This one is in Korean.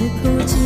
웃고